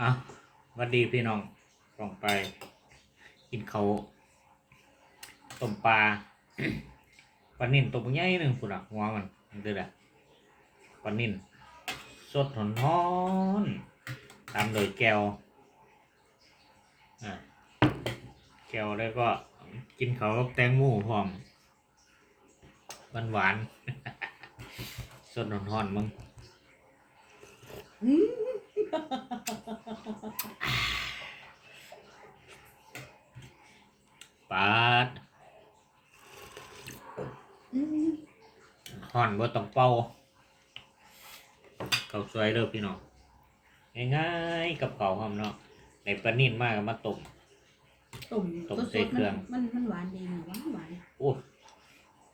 อะวัสดีพี่น้องลองไป กินเขาต้มปลาปลานิ่นตัวใหญ่หนึ่งพุ่นอะหัวมันมันคืออะปลานิ่นสดหอนฮ้อนตามโดยแก้วอะแก้วแล้วก็กินเขากับแตงโมพร้อมหวานหวานสดหอนฮ้อนมึง ปาดห่อนบ่ต้องเป่าเขาสวยเด้อพี่น้องง่ายๆกับเก่าหอมเนาะในปลานิ่นมากก็มาต้มต้มต้มสใส่ดเคๆรื่องมันมันมันหวานดีนะหวานหวานโอ้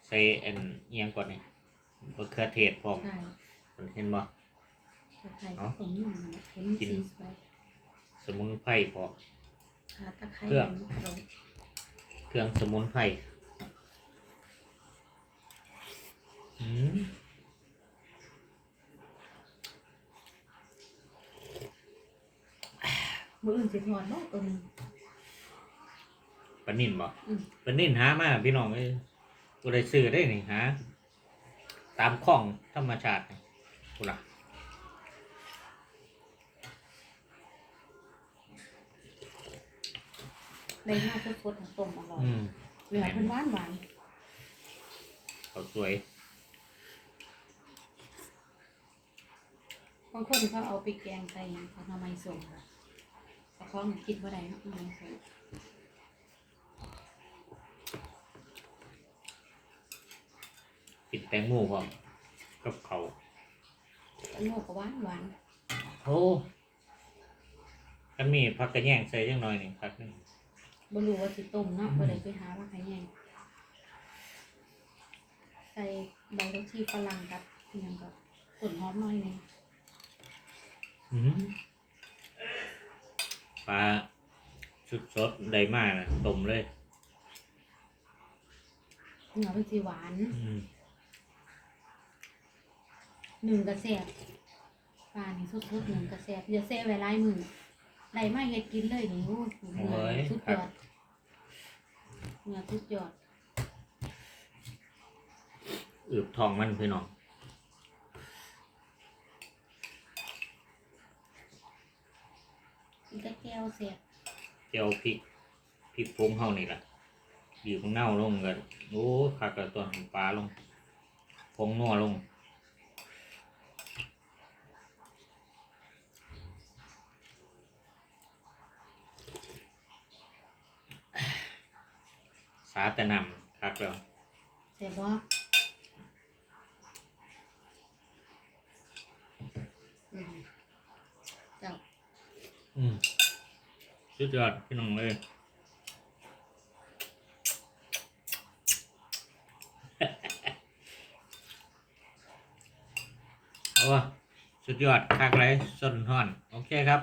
ใส่อันเอียงก่อนนี่มะเขือเทศพร้อมใช่เห็นบ่ ใช่เอ้าต้มนี่มันเห็นกินซีสไปสมุนไพรพร้อมขาตะไคร้เครื่องเราเครื่องสมุนไพรอืมมืออื่นสิทอดบ่ตัวนึง ปลานิ่นบ่อืม ปลานิ่นหามาพี่น้องเอ้ยกูได้ซื้อได้นี่หาตามของธรรมชาตินี่กูล่ะ ในหน้าสดๆของต้มอร่อยอืมเนื้อมันหวานหวานเขาสวย บางคนเขาเอาไปแกงใส่หยังเขาทำไมส่งแต่เขาคิดว่าได้เนาะทำไมส่งกินแตงโมพร้อมกับเขาวอันโมก็หวานหวานโอ้กันมีผักกระแยงใส่ยังน้อยหนึ่งผักหนึง บ่รู้ว่าสิต้มเนาะบ่ได้ไปหาว่าใครแย่งใส่ใบกระชีฝรั่งกับอหยังกับต้นหอมหน่อยหนึงอืมปลาชุดสดได้มากนะต้มเลยเนื้อเป็นสีหวานอืมหนึ่งกระแสบปลานี่สุดๆหนึ่งกระแสบอย่าแซ่ไว้หลายมือได้มาเฮ็ดกินเลยนี่โอ้ยเนื้อสุดยอด เนื้อสุดยอดอืบทองมันพี่น้องอีกกระแก้วแสบเจียวพริกพริกพงเฮานี่แหละบีบเน่าลงกันโอ้ขาดกระตัวของปลาลงพงนัวลง สาแต่นำคักแล้วแสบบ่อืมเจ้าอืมสุดยอดพี่น้องเลยโอ้สุดยอดคักเลยส้นห่อน โอเคครับ